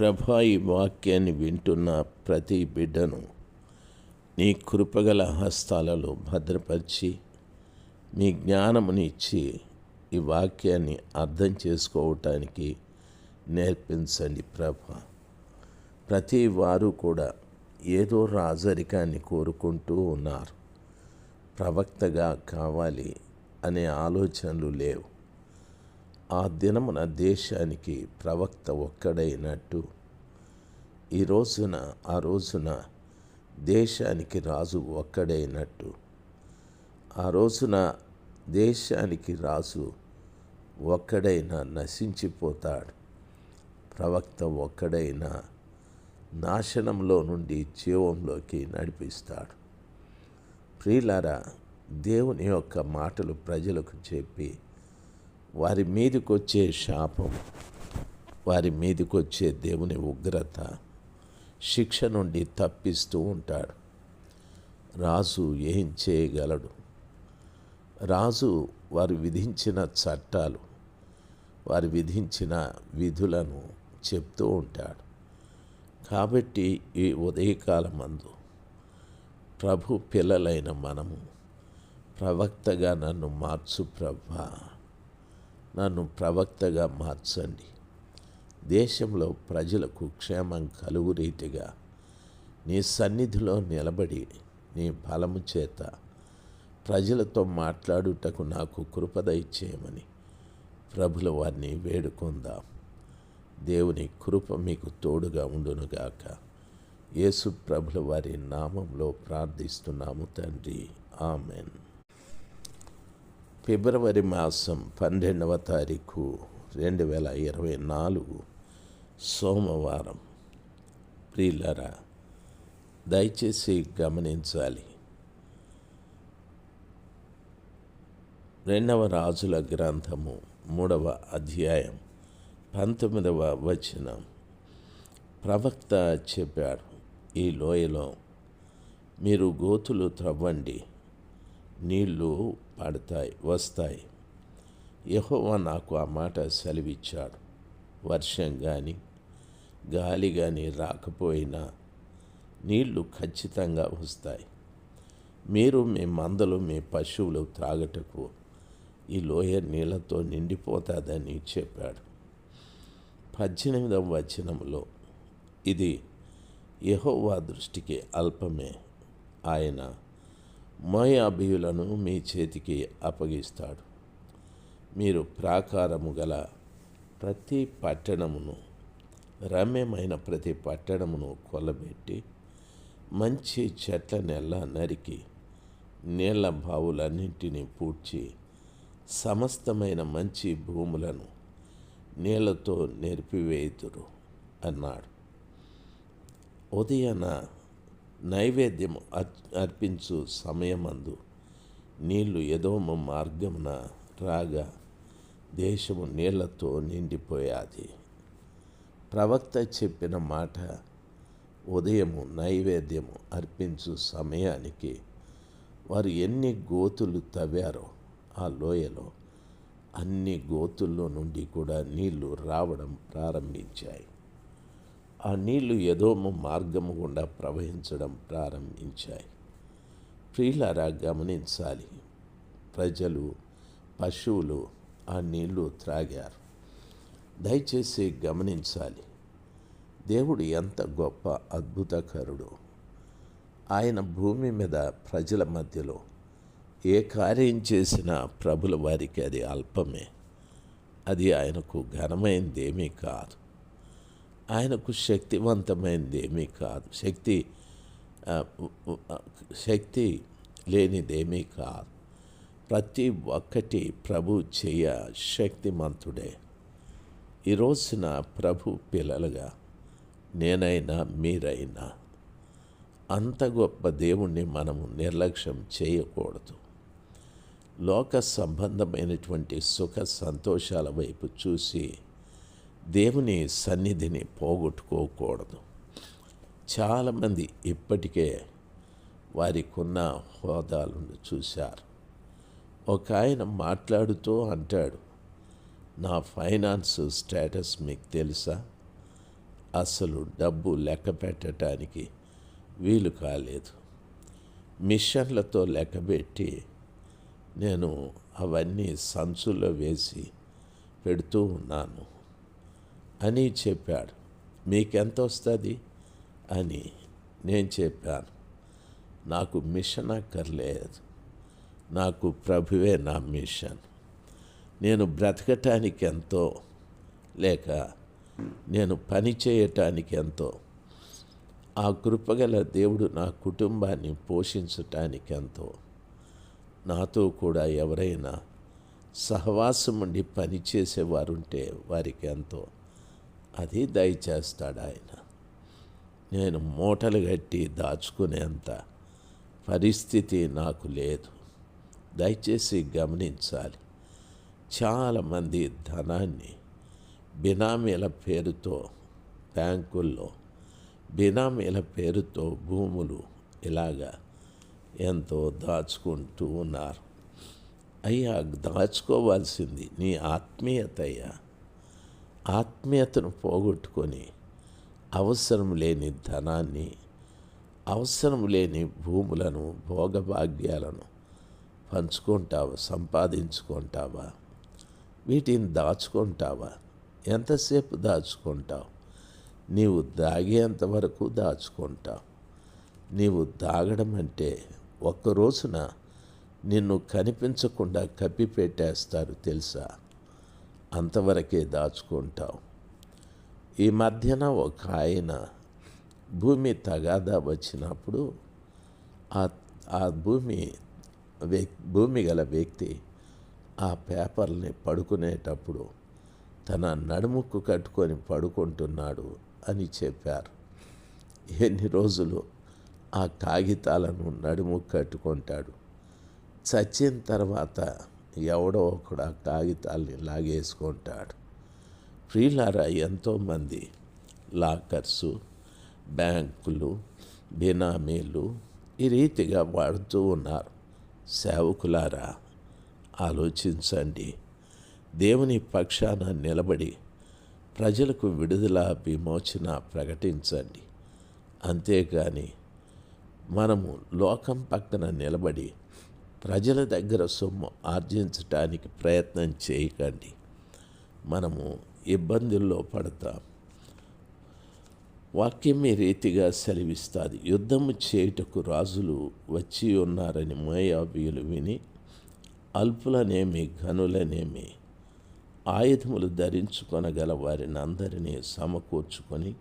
ప్రభా ఈ వాక్యాన్ని వింటున్న ప్రతి బిడ్డను నీ కృపగల హస్తాలలో భద్రపరిచి మీ జ్ఞానమునిచ్చి ఈ వాక్యాన్ని అర్థం చేసుకోవటానికి నేర్పించండి ప్రభ. ప్రతి వారు కూడా ఏదో రాజరికాన్ని కోరుకుంటూ ఉన్నారు. ప్రవక్తగా కావాలి అనే ఆలోచనలు లేవు. ఆ దినమున దేశానికి ప్రవక్త ఒక్కడైనట్టు. ఈ రోజున ఆ రోజున దేశానికి రాజు ఒక్కడైనట్టు. ఆ రోజున దేశానికి రాజు ఒక్కడైనా నశించిపోతాడు. ప్రవక్త ఒక్కడైనా నాశనంలో నుండి జీవంలోకి నడిపిస్తాడు. ప్రియులారా దేవుని యొక్క మాటలు ప్రజలకు చెప్పి వారి మీదకొచ్చే శాపం వారి మీదకొచ్చే దేవుని ఉగ్రత శిక్ష నుండి తప్పిస్తూ ఉంటాడు. రాజు ఏం చేయగలడు? రాజు వారు విధించిన చట్టాలు వారు విధించిన విధులను చెప్తూ ఉంటాడు. కాబట్టి ఈ ఉదయకాలమందు ప్రభు పిల్లలైన మనము ప్రవక్తగా నన్ను మార్చు ప్రభా. నన్ను ప్రవక్తగా మార్చండి. దేశంలో ప్రజలకు క్షేమం కలుగు రీతిగా నీ సన్నిధిలో నిలబడి నీ బలము చేత ప్రజలతో మాట్లాడుటకు నాకు కృపద ఇచ్చేయమని ప్రభుల వారిని వేడుకుందాం. దేవుని కృప మీకు తోడుగా ఉండునుగాక. యేసు ప్రభుల వారి నామంలో ప్రార్థిస్తున్నాము తండ్రి. ఆమెన్. ఫిబ్రవరి మాసం పన్నెండవ తారీఖు రెండు వేల ఇరవై నాలుగు సోమవారం. ప్రియులరా దయచేసి గమనించాలి. రెండవ రాజుల గ్రంథము మూడవ అధ్యాయం పంతొమ్మిదవ వచనం. ప్రవక్త చెప్పాడు ఈ లోయలో మీరు గోతులు త్రవ్వండి నీళ్ళు పడతాయి వస్తాయి. యహోవా నాకు ఆ మాట సెలవిచ్చాడు. వర్షం కానీ గాలి కానీ రాకపోయినా నీళ్ళు ఖచ్చితంగా వస్తాయి. మీరు మీ మందలు మీ పశువులు త్రాగటకు ఈ లోయ నీళ్ళతో నిండిపోతుందని చెప్పాడు. పద్దెనిమిదవ వచనంలో ఇది యహోవా దృష్టికి అల్పమే. ఆయన మోయాబీయులను మీ చేతికి అప్పగిస్తాడు. మీరు ప్రాకారము గల ప్రతి పట్టణమును రమ్యమైన ప్రతి పట్టణమును కొలబెట్టి మంచి చెట్ల నెల నరికి నీళ్ళ బావులన్నింటినీ పూడ్చి సమస్తమైన మంచి భూములను నీళ్ళతో నెరిపివేయుదురు అన్నాడు. ఉదయాన నైవేద్యం అర్పించు సమయమందు నీళ్ళు ఎదోమ మార్గమున రాగా దేశము నీళ్ళతో నిండిపోయాది. ప్రవక్త చెప్పిన మాట ఉదయము నైవేద్యము అర్పించు సమయానికి వారు ఎన్ని గోతులు తవ్వారో ఆ లోయలో అన్ని గోతుల్లో నుండి కూడా నీళ్ళు రావడం ప్రారంభించాయి. ఆ నీళ్ళు ఎదోమ మార్గము గుండా ప్రవహించడం ప్రారంభించాయి. ప్రియులారా గమనించాలి. ప్రజలు పశువులు ఆ నీళ్ళు త్రాగారు. దయచేసి గమనించాలి. దేవుడు ఎంత గొప్ప అద్భుతకరుడు. ఆయన భూమి మీద ప్రజల మధ్యలో ఏ కార్యం చేసినా ప్రభుల వారికి అది అల్పమే. అది ఆయనకు ఘనమైనదేమీ కాదు. ఆయనకు శక్తివంతమైనది ఏమీ కాదు. శక్తి శక్తి లేనిదేమీ కాదు. ప్రతి ఒక్కటి ప్రభు చేయ శక్తిమంతుడే. ఈ రోజున ప్రభు పిల్లలుగా నేనైనా మీరైనా అంత గొప్ప దేవుణ్ణి మనము నిర్లక్ష్యం చేయకూడదు. లోక సంబంధమైనటువంటి సుఖ సంతోషాల వైపు చూసి దేవుని సన్నిధిని పోగొట్టుకోకూడదు. చాలామంది ఇప్పటికే వారికున్న హోదాలను చూశారు. ఒక ఆయన మాట్లాడుతూ అంటాడు నా ఫైనాన్స్ స్టేటస్ మీకు తెలుసా? అసలు డబ్బు లెక్క పెట్టడానికి వీలు కాలేదు. మిషన్లతో లెక్కబెట్టి నేను అవన్నీ సంచుల్లో వేసి పెడుతూ ఉన్నాను. అని చెప్పాడు. మీకెంత వస్తుంది అని నేను చెప్పాను. నాకు మిషన్ అక్కర్లేదు. నాకు ప్రభువే నా మిషన్. నేను బ్రతకటానికి ఎంతో లేక నేను పని చేయటానికి ఎంతో ఆ కృపగల దేవుడు నా కుటుంబాన్ని పోషించటానికి ఎంతో నాతో కూడా ఎవరైనా సహవాసం ఉండి పనిచేసేవారుంటే వారికి ఎంతో అది దయచేస్తాడు ఆయన. నేను మూటలు కట్టి దాచుకునేంత పరిస్థితి నాకు లేదు. దయచేసి గమనించాలి. చాలామంది ధనాన్ని బినామీల పేరుతో బ్యాంకుల్లో బినామీల పేరుతో భూములు ఇలాగా ఎంతో దాచుకుంటూ ఉన్నారు. అయ్యా దాచుకోవాల్సింది నీ ఆత్మీయత అయ్యా ఆత్మీయతను పోగొట్టుకొని అవసరం లేని ధనాన్ని అవసరం లేని భూములను భోగభాగ్యాలను పంచుకుంటావా సంపాదించుకుంటావా వీటిని దాచుకుంటావా ఎంతసేపు దాచుకుంటావు నీవు దాగేంత వరకు దాచుకుంటావు. నీవు దాగడం అంటే ఒక్క రోజున నిన్ను కనిపించకుండా కప్పి పెట్టేస్తారు తెలుసా? అంతవరకే దాచుకుంటావు. ఈ మధ్యన ఒక ఆయన భూమి తగాదా వచ్చినప్పుడు ఆ ఆ భూమి వ్యక్ భూమి గల వ్యక్తి ఆ పేపర్ని పడుకునేటప్పుడు తన నడుముకు కట్టుకొని పడుకుంటున్నాడు అని చెప్పారు. ఎన్ని రోజులు ఆ కాగితాలను నడుముక్కు కట్టుకుంటాడు. చచ్చిన తర్వాత ఎవడో ఒకడు ఆ కాగితాల్ని లాగేసుకుంటాడు. ప్రియులారా ఎంతోమంది లాకర్సు బ్యాంకులు బినామీలు ఈ రీతిగా వాడుతూ ఉన్నారు. సేవకులారా ఆలోచించండి. దేవుని పక్షాన నిలబడి ప్రజలకు విడుదల విమోచన ప్రకటించండి. అంతేగాని మనము లోకం పక్కన నిలబడి ప్రజల దగ్గర సొమ్ము ఆర్జించటానికి ప్రయత్నం చేయకండి. మనము ఇబ్బందుల్లో పడతాం. వాక్యం ఈ రీతిగా సెలవిస్తుంది? యుద్ధము చేయుటకు రాజులు వచ్చి ఉన్నారని మోయాబీయులు విని అల్పులనేమి ఘనులనేమి ఆయుధములు ధరించుకొనగల వారిని అందరినీ సమకూర్చుకొని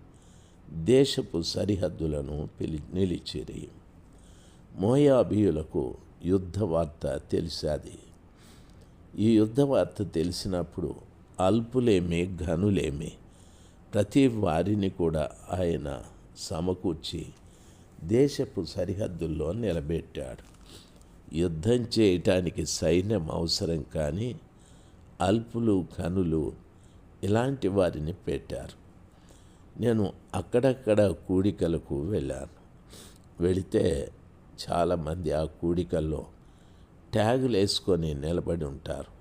దేశపు సరిహద్దులను పిలి నిలిచిరి. మోయాబీయులకు యుద్ధ వార్త తెలిసాది. ఈ యుద్ధ వార్త తెలిసినప్పుడు అల్పులేమి ఘనులేమి. ప్రతి వారిని కూడా ఆయన సమకూర్చి దేశపు సరిహద్దుల్లో నిలబెట్టాడు. యుద్ధం చేయటానికి సైన్యం అవసరం కానీ అల్పులు కనులు ఇలాంటి వారిని పెట్టారు. నేను అక్కడక్కడ కూడికలకు వెళ్ళాను. వెళితే చాలామంది ఆ కూడికల్లో ట్యాగులు వేసుకొని నిలబడి ఉంటారు.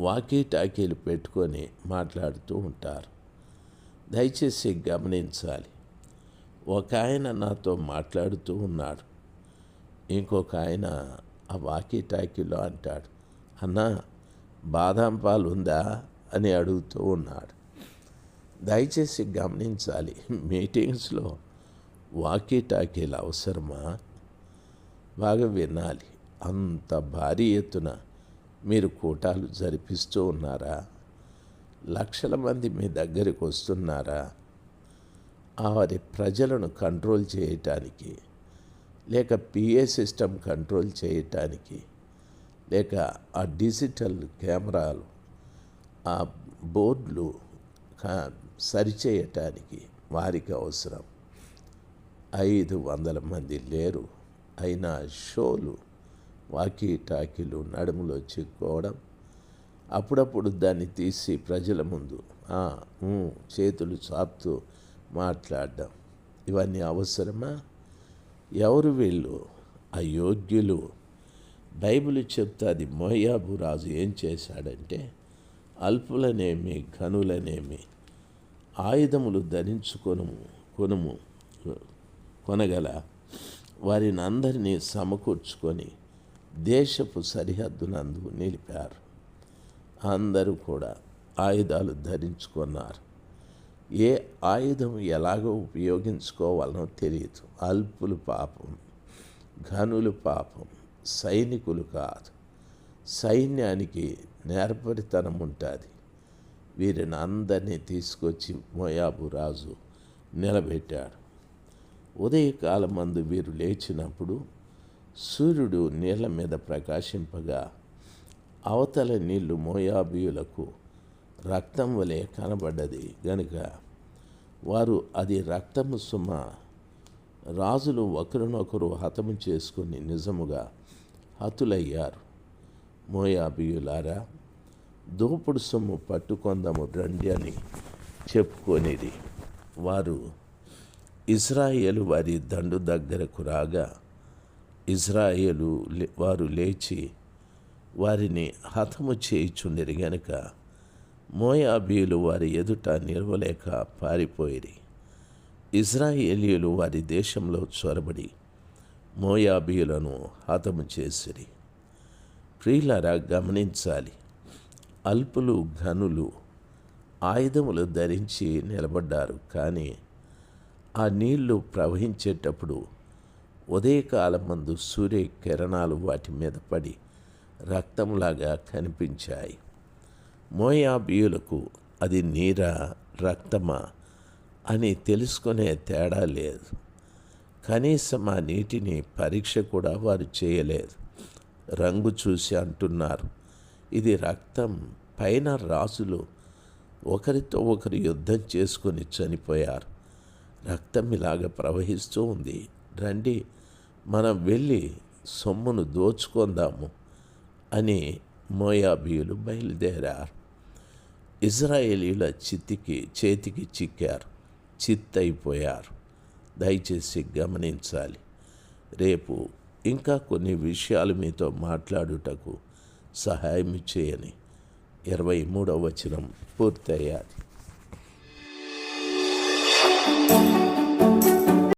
వాకీ టాకీలు పెట్టుకొని మాట్లాడుతూ ఉంటారు. దయచేసి గమనించాలి. ఒక ఆయన నాతో మాట్లాడుతూ ఉన్నాడు. ఇంకొక ఆయన ఆ వాకీ టాకీలో అంటాడు అన్నా బాదాం పాలు ఉందా? అని అడుగుతూ ఉన్నాడు. దయచేసి గమనించాలి మీటింగ్స్లో వాకీ టాకీలు అవసరమా? బాగా వినాలి. అంత భారీ ఎత్తున మీరు కూటాలు జరిపిస్తూ ఉన్నారా? లక్షల మంది మీ దగ్గరికి వస్తున్నారా? వారి ప్రజలను కంట్రోల్ చేయటానికి లేక పిఏ సిస్టమ్ కంట్రోల్ చేయటానికి లేక ఆ డిజిటల్ కెమెరాలు ఆ బోర్డులు సరిచేయటానికి వారికి అవసరం. ఐదు వందల మంది లేరు. అయినా షోలు వాకీ టాకీలు నడుములో చిక్కుకోవడం అప్పుడప్పుడు దాన్ని తీసి ప్రజల ముందు చేతులు చాపుతూ మాట్లాడడం. ఇవన్నీ అవసరమా? ఎవరు వీళ్ళు? అయోగ్యులు. బైబిల్ చెప్తాది మోయాబు రాజు ఏం చేశాడంటే అల్పులనేమి ఘనులనేమి ఆయుధములు ధరించుకొనుము కొనుము కొనగల వారిని అందరినీ సమకూర్చుకొని దేశపు సరిహద్దునందు నిలిపారు. అందరూ కూడా ఆయుధాలు ధరించుకున్నారు. ఏ ఆయుధం ఎలాగో ఉపయోగించుకోవాలనో తెలియదు. అల్పులు పాపం ఘనులు పాపం సైనికులు కాదు. సైన్యానికి నేర్పరితనం ఉంటుంది. వీరిని అందరినీ తీసుకొచ్చి మోయాబు రాజు నిలబెట్టాడు. ఉదయకాలం మందు వీరు లేచినప్పుడు సూర్యుడు నీళ్ళ మీద ప్రకాశింపగా అవతల నీళ్ళు మోయాబీయులకు రక్తం వలె కనబడ్డది. గనుక వారు అది రక్తము సుమ రాజులు ఒకరినొకరు హతము చేసుకుని నిజముగా హతులయ్యారు. మోయాబీయులారా దోపుడు సొమ్ము పట్టుకొందాము రండి అని చెప్పుకొనిది వారు ఇజ్రాయేలు వారి దండు దగ్గరకు రాగా ఇజ్రాయేలు లే- వారు లేచి వారిని హతము చేయుచుండిరి గనుక మోయాబీయులు వారి ఎదుట నిలవలేక పారిపోయిరి. ఇజ్రాయేలీయులు వారి దేశంలో చొరబడి మోయాబీయులను హతము చేసిరి. ప్రియులారా గమనించాలి. అల్పులు ఘనులు ఆయుధములు ధరించి నిలబడ్డారు. కానీ ఆ నీళ్ళు ప్రవహించేటప్పుడు ఉదయకాలం ముందు సూర్య కిరణాలు వాటి మీద పడి రక్తంలాగా కనిపించాయి. మోయాబీయులకు అది నీరా రక్తమా అని తెలుసుకునే తేడా లేదు. కనీసం ఆ నీటిని పరీక్ష కూడా వారు చేయలేదు. రంగు చూసి అంటున్నారు ఇది రక్తం పైన రాజులు ఒకరితో ఒకరు యుద్ధం చేసుకొని చనిపోయారు. రక్తం ఇలాగ ప్రవహిస్తూ ఉంది. రండి మనం వెళ్ళి సొమ్మును దోచుకుందాము అని మోయాబీయులు బయలుదేరారు. ఇజ్రాయేలీల చిత్తికి చేతికి చిక్కారు చిత్తైపోయారు దయచేసి గమనించాలి. రేపు ఇంకా కొన్ని విషయాలు మీతో మాట్లాడుటకు సహాయం చేయని. ఇరవై మూడవ వచనం పూర్తయ్యాలి